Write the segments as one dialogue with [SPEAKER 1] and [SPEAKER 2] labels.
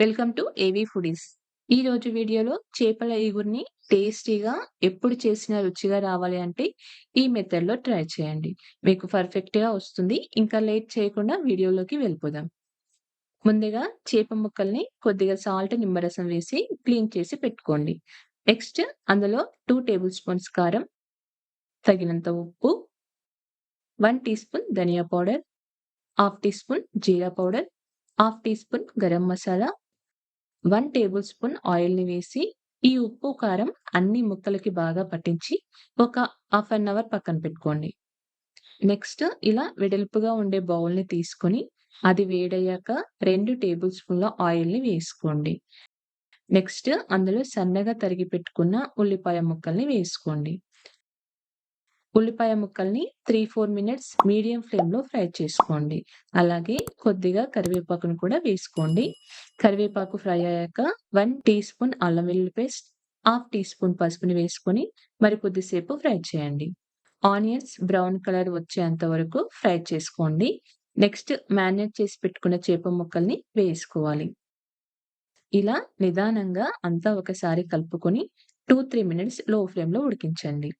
[SPEAKER 1] Welcome to AV foodies. ఈరోజు వీడియోలో చేపల ఇగురిని టేస్టీగా ఎప్పుడు చేసినా రుచిగా రావాలి అంటే ఈ మెథడ్‌లో ట్రై చేయండి. మీకు పర్ఫెక్ట్‌గా వస్తుంది. ఇంకా లేట్ చేయకుండా వీడియోలోకి వెళ్ళిపోదాం. ముందుగా చేప ముక్కల్ని కొద్దిగా సాల్ట్, నిమ్మరసం వేసి క్లీన్ చేసి పెట్టుకోండి. నెక్స్ట్ అందులో టూ టేబుల్ స్పూన్స్ కారం, తగినంత ఉప్పు, one tea spoon dhania powder, half tea spoon jeera powder, half tea spoon garam masala, one table spoon ఆయిల్‌ని వేసి ఈ ఉప్పు, కారం అన్ని ముక్కలకి బాగా పట్టించి ఒక హాఫ్ అన్ అవర్ పక్కన పెట్టుకోండి. నెక్స్ట్ ఇలా వెడల్పుగా ఉండే బౌల్‌ని తీసుకొని అది వేడయ్యాక రెండు టేబుల్ స్పూన్ల ఆయిల్‌ని వేసుకోండి. నెక్స్ట్ అందులో సన్నగా తరిగి పెట్టుకున్న ఉల్లిపాయ ముక్కల్ని వేసుకోండి. ఉల్లిపాయ ముక్కల్ని 3, 4 మినిట్స్ మీడియం ఫ్లేమ్‌లో ఫ్రై చేసుకోండి. అలాగే కొద్దిగా కరివేపాకును కూడా వేసుకోండి. కరివేపాకు ఫ్రై అయ్యాక వన్ టీ స్పూన్ అల్లం వెల్లుల్లి పేస్ట్, హాఫ్ టీ స్పూన్ పసుపుని వేసుకొని మరి కొద్దిసేపు ఫ్రై చేయండి. ఆనియన్స్ బ్రౌన్ కలర్ వచ్చేంత వరకు ఫ్రై చేసుకోండి. నెక్స్ట్ మ్యారినేట్ చేసి పెట్టుకున్న చేప ముక్కల్ని వేసుకోవాలి. ఇలా నిదానంగా అంతా ఒకసారి కలుపుకొని 2, 3 మినిట్స్లో ఫ్లేమ్‌లో ఉడికించండి.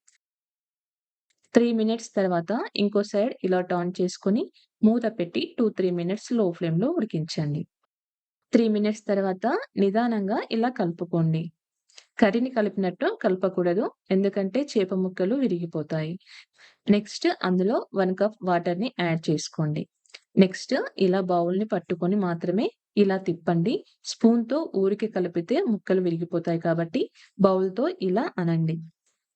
[SPEAKER 1] త్రీ మినిట్స్ తర్వాత ఇంకో సైడ్ ఇలా టర్న్ చేసుకొని మూత పెట్టి 2, 3 మినిట్స్లో ఫ్లేమ్‌లో ఉడికించండి. త్రీ మినిట్స్ తర్వాత నిదానంగా ఇలా కలుపుకోండి. కర్రీని కలిపినట్టు కలపకూడదు. ఎందుకంటే చేప ముక్కలు విరిగిపోతాయి. నెక్స్ట్ అందులో వన్ కప్ వాటర్‌ని యాడ్ చేసుకోండి. నెక్స్ట్ ఇలా బౌల్‌ని పట్టుకొని మాత్రమే ఇలా తిప్పండి. స్పూన్‌తో ఊరికే కలిపితే ముక్కలు విరిగిపోతాయి కాబట్టి బౌల్‌తో ఇలా అనండి.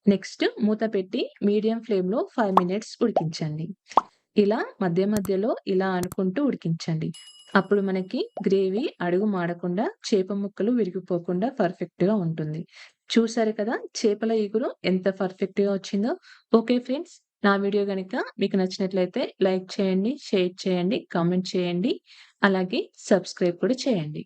[SPEAKER 1] నెక్స్ట్ మూత పెట్టి మీడియం ఫ్లేమ్‌లో ఫైవ్ మినిట్స్ ఉడికించండి. ఇలా మధ్య మధ్యలో ఇలా అనుకుంటూ ఉడికించండి. అప్పుడు మనకి గ్రేవీ అడుగు మాడకుండా చేప ముక్కలు విరిగిపోకుండా పర్ఫెక్ట్‌గా ఉంటుంది. చూసారు కదా చేపల ఇగురు ఎంత పర్ఫెక్ట్‌గా వచ్చిందో. ఓకే ఫ్రెండ్స్ నా వీడియో గనుక మీకు నచ్చినట్లయితే లైక్ చేయండి, షేర్ చేయండి, కామెంట్ చేయండి. అలాగే సబ్స్క్రైబ్ కూడా చేయండి.